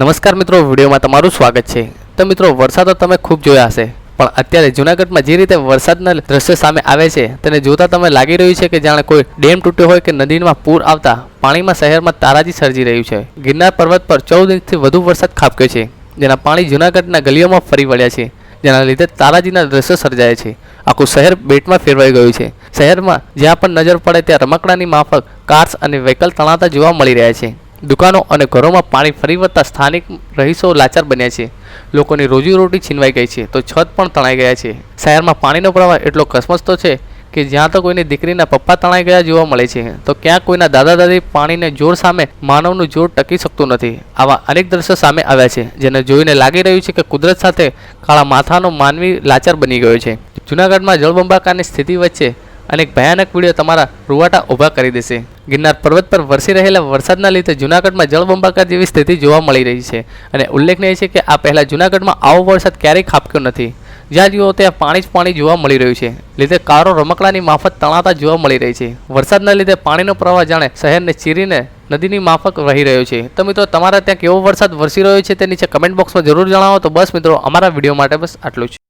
નમસ્કાર મિત્રો, વિડીયોમાં તમારું સ્વાગત છે. તો મિત્રો, વરસાદ તો તમે ખૂબ જોયા હશે, પણ અત્યારે જૂનાગઢમાં જે રીતે વરસાદના દ્રશ્ય સામે આવે છે, તેને જોતા તમે લાગી રહ્યું છે કે જાણે કોઈ ડેમ તૂટ્યો હોય કે નદીમાં પૂર આવતા પાણીમાં શહેરમાં તારાજી સર્જી રહ્યું છે. ગિરનાર પર્વત પર ચૌદ ઇંચથી વધુ વરસાદ ખાબક્યો છે, જેના પાણી જૂનાગઢના ગલીઓમાં ફરી વળ્યા છે, જેના લીધે તારાજીના દ્રશ્યો સર્જાય છે. આખું શહેર બેટમાં ફેરવાઈ ગયું છે. શહેરમાં જ્યાં પણ નજર પડે ત્યાં રમકડાની માફક, કાર્સ અને વ્હીકલ તણાતા જોવા મળી રહ્યા છે. દુકાનો અને ઘરોમાં પાણી ફરી વળતા સ્થાનિક રહીશો લાચાર બન્યા છે. લોકોની રોજીરોટી છીનવાઈ ગઈ છે, તો છત પણ તણાઈ ગયા છે. શહેરમાં પાણીનો પ્રવાહ એટલો કસમસતો છે કે જ્યાં તો કોઈની દીકરીના પપ્પા તણાઈ ગયા જોવા મળે છે, તો ક્યાં કોઈના દાદા દાદી પાણીને જોર સામે માનવનું જોર ટકી શકતું નથી. આવા અનેક દ્રશ્યો સામે આવ્યા છે, જેને જોઈને લાગી રહ્યું છે કે કુદરત સાથે કાળા માથાનો માનવી લાચાર બની ગયો છે. જૂનાગઢમાં જળબંબાકારની સ્થિતિ વચ્ચે અનેક ભયાનક વીડિયો તમારા રૂવાટા ઊભા કરી દેશે. ગિરનાર પર્વત પર વરસી રહેલા વરસાદના લીધે જૂનાગઢમાં જળબંબાકાર જેવી સ્થિતિ જોવા મળી રહી છે. અને ઉલ્લેખનીય છે કે આ પહેલાં જૂનાગઢમાં આવો વરસાદ ક્યારેય ખાબક્યો નથી. જ્યાં જુઓ ત્યાં પાણી જ પાણી જોવા મળી રહ્યું છે. લીધે કારો રમકડાની માફક તણાતા જોવા મળી રહી છે. વરસાદના લીધે પાણીનો પ્રવાહ જાણે શહેરને ચીરીને નદીની માફક વહી રહ્યો છે. તો મિત્રો, તમારા ત્યાં કેવો વરસાદ વરસી રહ્યો છે તે નીચે કમેન્ટ બોક્સમાં જરૂર જણાવો. તો બસ મિત્રો, અમારા વીડિયો માટે બસ આટલું જ.